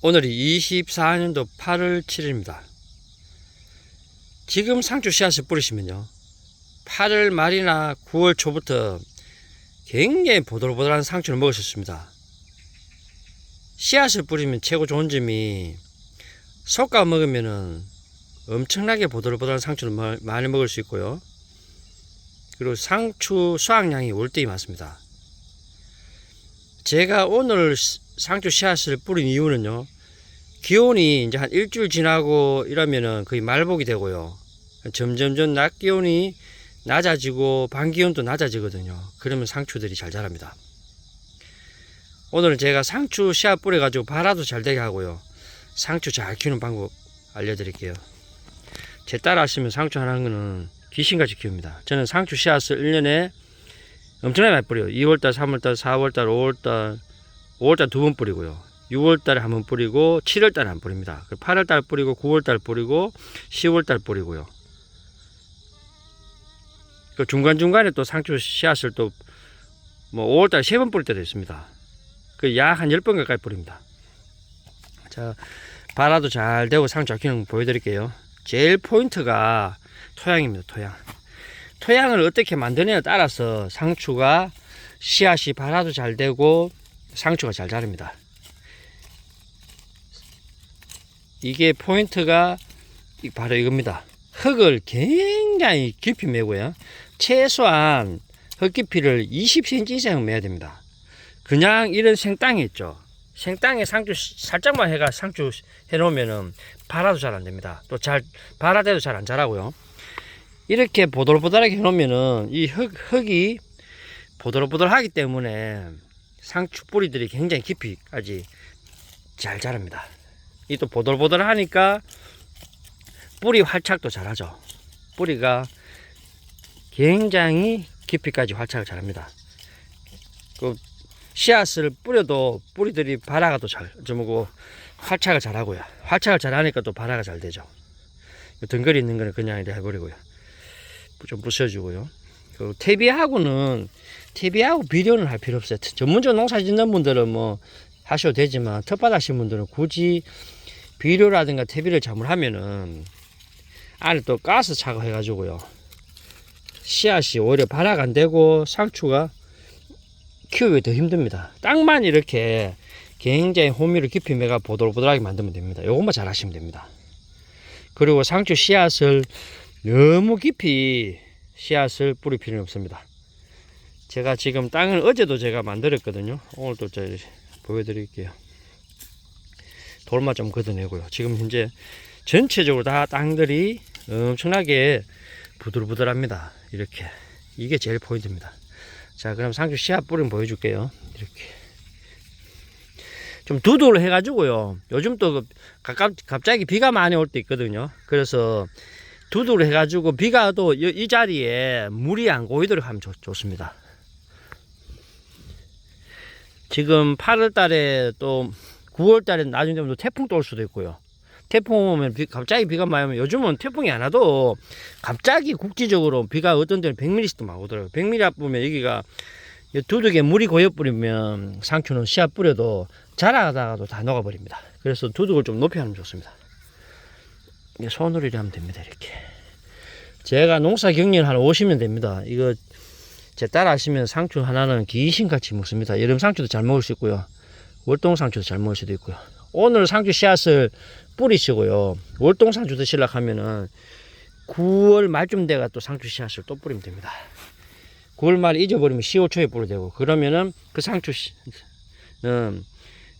오늘이 24년도 8월 7일입니다. 지금 상추 씨앗을 뿌리시면요. 8월 말이나 9월 초부터 굉장히 보들보들한 상추를 있습니다. 씨앗을 뿌리면 최고 좋은 점이 솎아 먹으면은 엄청나게 보들보들한 상추를 마- 많이 먹을 수 있고요. 그리고 상추 수확량이 월등히 많습니다. 제가 오늘 시- 상추 씨앗을 뿌린 이유는요. 기온이 이제 한 일주일 지나고 이러면은 거의 말복이 되고요. 점점점 낮 기온이 낮아지고 밤 기온도 낮아지거든요. 그러면 상추들이 잘 자랍니다. 오늘은 제가 상추 씨앗 뿌려가지고 발화도 잘 되게 하고요. 상추 잘 키우는 방법 알려드릴게요. 제 따라 하시면 상추 하나는 거는 귀신같이 키웁니다. 저는 상추 씨앗을 1년에 엄청나게 많이 뿌려요. 2월달, 3월달, 4월달, 5월달, 5월달 두 번 뿌리고요. 6월달에 한 번 뿌리고 7월달에 한번 뿌립니다. 8월달 뿌리고 9월달 뿌리고 10월달 뿌리고요. 그 중간 중간에 또 상추 씨앗을 또 뭐 5월달 세 번 뿌릴 때도 있습니다. 그 약 한 10번 가까이 뿌립니다. 자, 발화도 잘 되고 상추 거 보여드릴게요. 제일 포인트가 토양입니다. 토양. 토양을 어떻게 만드느냐에 따라서 상추가 씨앗이 발화도 잘 되고 상추가 잘 자랍니다. 이게 포인트가 이- 바로 이겁니다. 흙을 굉장히 깊이 매고요. 최소한 흙 깊이를 20cm 이상 매야 됩니다. 그냥 이런 생땅이 있죠. 생땅에 상추 씨- 살짝만 해가 상추 해놓으면은 발화도 잘 안 됩니다. 또 잘 발화돼도 잘 안 자라고요. 이렇게 보들보들하게 해놓으면은 이 흙, 흙이 보들보들하기 때문에 상추 뿌리들이 굉장히 깊이까지 잘 자랍니다. 이 또 보들보들하니까 뿌리 활착도 잘하죠. 뿌리가 굉장히 깊이까지 활착을 잘합니다. 그 씨앗을 뿌려도 뿌리들이 발화가 또잘 저뭐고 활착을 잘하고요. 활착을 잘하니까 또 발화가 잘 되죠. 그 덩거리 있는 거는 그냥 이렇게 해버리고요. 좀 부숴주고요. 그 퇴비하고는 퇴비하고 비료는 할 필요 없어요. 전문적으로 농사 짓는 분들은 뭐 하셔도 되지만 텃밭 하시는 분들은 굳이 비료라든가 퇴비를 잘못하면은 안에 또 가스 차가 해 가지고요. 씨앗이 오히려 발화가 안 되고 상추가 키우기 더 힘듭니다. 땅만 이렇게 굉장히 호미를 깊이 매가 보들보들하게 만들면 됩니다. 요것만 잘 하시면 됩니다. 그리고 상추 씨앗을 너무 깊이 씨앗을 뿌릴 필요는 없습니다. 제가 지금 땅을 어제도 제가 만들었거든요. 오늘도 저 보여드릴게요. 돌만 좀 걷어내고요. 지금 현재 전체적으로 다 땅들이 엄청나게 부들부들합니다. 이렇게. 이게 제일 포인트입니다. 자, 그럼 상추 씨앗 뿌림 보여줄게요. 이렇게. 좀 두둑을 해가지고요. 요즘 또그 가깝, 갑자기 비가 많이 올 때 있거든요. 그래서 두둑을 해가지고 비가 이, 이 자리에 물이 안 고이도록 하면 좋, 좋습니다. 지금 8월 달에 또 9월 달에 나중에 되면 또 태풍도 올 수도 있고요. 태풍 오면 비- 갑자기 비가 많이 오면 요즘은 태풍이 안 와도 갑자기 국지적으로 비가 어떤 데는 100mm씩도 막 오더라고요. 100mm 보면 여기가 이 두둑에 물이 고여 뿌리면 상추는 씨앗 뿌려도 자라다가도 다 녹아버립니다. 그래서 두둑을 좀 높이 하면 좋습니다. 손으로 이렇게 하면 됩니다. 이렇게. 제가 농사 경력 한 50년 됩니다. 이거 제 따라 하시면 상추 하나는 귀신같이 먹습니다. 여름 상추도 잘 먹을 수 있고요. 월동 상추도 잘 먹을 수도 있고요. 오늘 상추 씨앗을 뿌리시고요. 월동 상추 드시려고 하면은 9월 말쯤 돼가 또 상추 씨앗을 또 뿌리면 됩니다. 9월 말 잊어버리면 10월 초에 뿌려 되고 그러면은 그 상추 씨는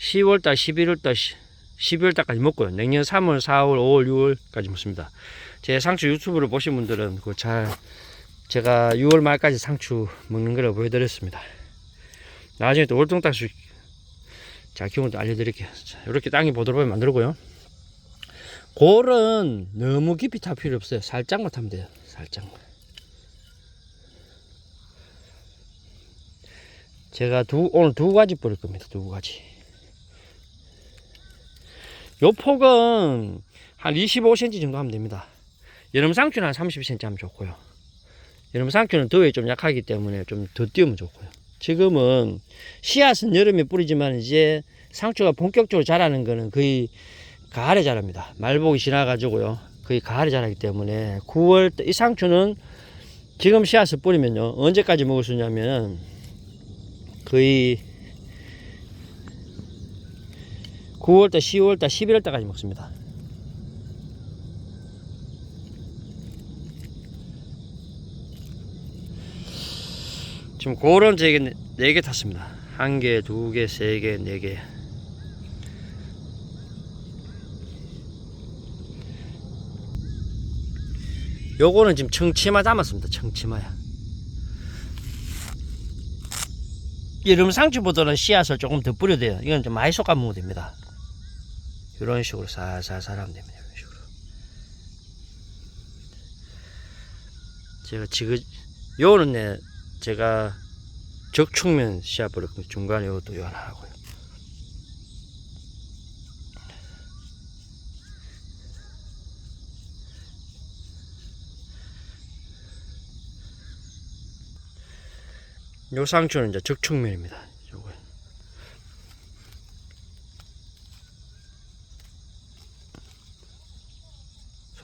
10월 달, 11월 달, 12월 달까지 먹고요. 내년 3월, 4월, 5월, 6월까지 먹습니다. 제 상추 유튜브를 보신 분들은 그잘 제가 6월 말까지 상추 먹는 거를 보여드렸습니다. 나중에 또 월동 딱수 잘 키우는 거 알려드릴게요. 자, 이렇게 땅이 보드롭게 만들고요. 골은 너무 깊이 타 필요 없어요. 살짝만 타면 돼요. 살짝만. 제가 두, 오늘 두 가지 뿌릴 겁니다. 두 가지. 요 폭은 한 25cm 정도 하면 됩니다. 여름 상추는 한 30cm 하면 좋고요. 여름 상추는 더위에 좀 약하기 때문에 좀 더 띄우면 좋고요. 지금은 씨앗은 여름에 뿌리지만 이제 상추가 본격적으로 자라는 거는 거의 가을에 자랍니다. 말복이 지나가지고요. 거의 가을에 자라기 때문에 9월 이 상추는 지금 씨앗을 뿌리면요 언제까지 먹을 수 있냐면 거의 9월달, 10월달, 11월달까지 먹습니다. 지금 그런 제게 4개 탔습니다. 한 개, 두 개, 세 개, 네 개. 요거는 지금 청치마 담았습니다. 청치마야. 여름 상추보다는 씨앗을 조금 더 뿌려야 돼요. 이건 좀 많이 솎아 먹으면 됩니다. 이런 식으로 살살살 하면 됩니다. 이런 식으로. 제가 지금 요거는 네, 제가 적축면 씨앗 뿌렸고 중간에 요것도 요 하나 하고요. 요 상추는 이제 적축면입니다.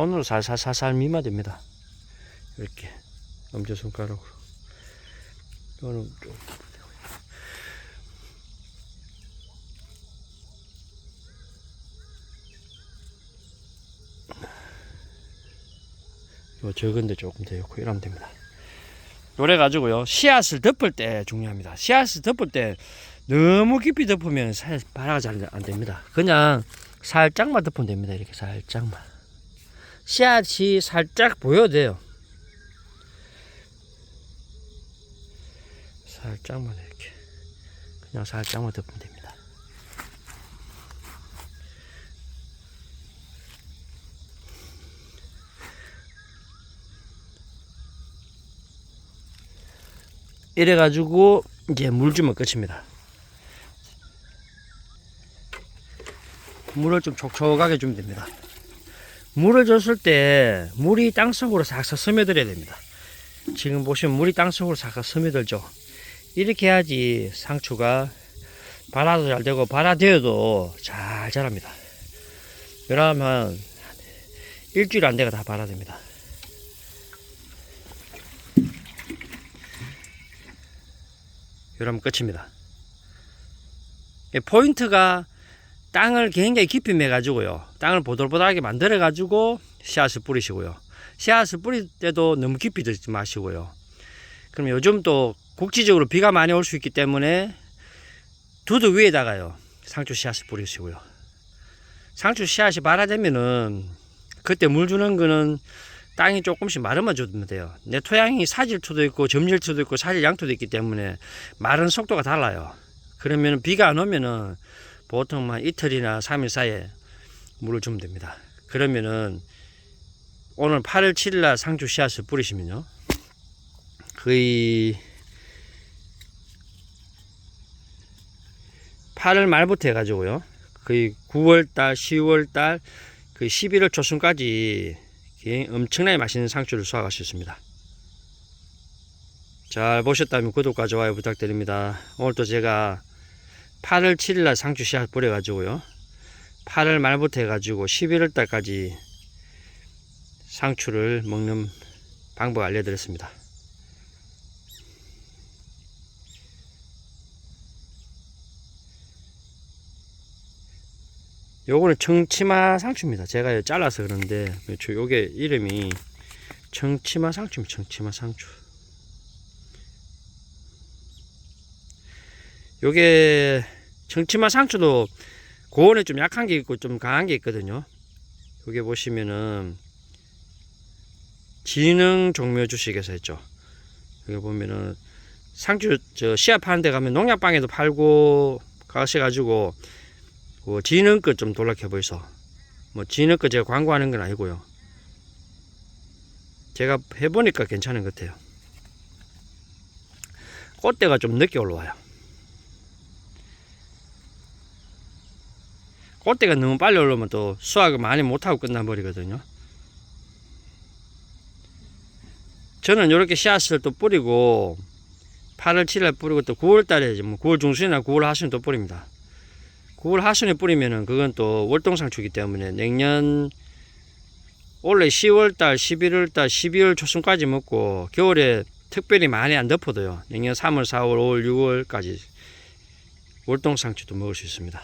손으로 살살살살 미면 됩니다. 이렇게 엄지 손가락으로. 이거는 좀 요 적은데 조금 더 넣고 이러면 됩니다. 요래 가지고요 씨앗을 덮을 때 중요합니다. 씨앗을 덮을 때 너무 깊이 덮으면 살 발화가 잘 안 됩니다. 그냥 살짝만 덮으면 됩니다. 이렇게 살짝만 씨앗이 살짝 보여도 돼요. 살짝만 이렇게 그냥 살짝만 덮으면 됩니다. 이래 가지고 이제 물 주면 끝입니다. 물을 좀 촉촉하게 주면 됩니다. 물을 줬을 때 물이 땅속으로 싹싹 스며들어야 됩니다. 지금 보시면 물이 땅속으로 싹싹 스며들죠. 이렇게 해야지 상추가 발화도 잘 되고 발화되어도 잘 자랍니다. 그러면 일주일 안 돼가 다 발화됩니다. 이러면 끝입니다. 이 포인트가 땅을 굉장히 깊이 매가지고요. 땅을 보들보들하게 만들어가지고 씨앗을 뿌리시고요. 씨앗을 뿌릴 때도 너무 깊이 들지 마시고요. 그럼 요즘 또 국지적으로 비가 많이 올 수 있기 때문에 두둑 위에다가요. 상추 씨앗을 뿌리시고요. 상추 씨앗이 발화되면은 그때 물 주는 거는 땅이 조금씩 마르면 주면 돼요. 내 토양이 사질토도 있고 점질토도 있고 사질양토도 있기 때문에 마른 속도가 달라요. 그러면 비가 안 오면은 보통 한 이틀이나 3일 사이에 물을 주면 됩니다. 그러면은 오늘 8월 7일 날 상추 씨앗을 뿌리시면요. 거의 8월 말부터 해가지고요. 거의 9월달, 10월달, 거의 11월 초순까지 엄청나게 맛있는 상추를 수확할 수 있습니다. 잘 보셨다면 구독과 좋아요 부탁드립니다. 오늘도 제가 8월 7일 날 상추 씨앗 뿌려가지고요. 8월 말부터 해가지고 11월 달까지 상추를 먹는 방법 알려드렸습니다. 요거는 청치마 상추입니다. 제가 잘라서 그런데 저 요게 이름이 청치마 상추입니다. 청치마 상추. 요게 청치마 상추도 고온에 좀 약한 게 있고 좀 강한 게 있거든요. 여기 보시면은 지능 종묘 주식에서 했죠. 여기 보면은 상추 저 씨앗 파는 데 가면 농약방에도 팔고 가셔 가지고 그 지능 것좀 놀라켜 보이소. 뭐 지능 거 제가 광고하는 건 아니고요. 제가 해보니까 괜찮은 것 같아요. 꽃대가 좀 늦게 올라와요. 꽃대가 너무 빨리 올라오면 또 수확을 많이 못하고 끝나버리거든요. 저는 이렇게 씨앗을 또 뿌리고 8월 7일 뿌리고 또 9월 달에 뭐 9월 중순이나 9월 하순에 또 뿌립니다. 9월 하순에 뿌리면은 그건 또 월동상추기 때문에 내년 원래 10월달, 11월달, 12월 초순까지 먹고 겨울에 특별히 많이 안 덮어도요. 내년 3월, 4월, 5월, 6월까지 월동상추도 먹을 수 있습니다.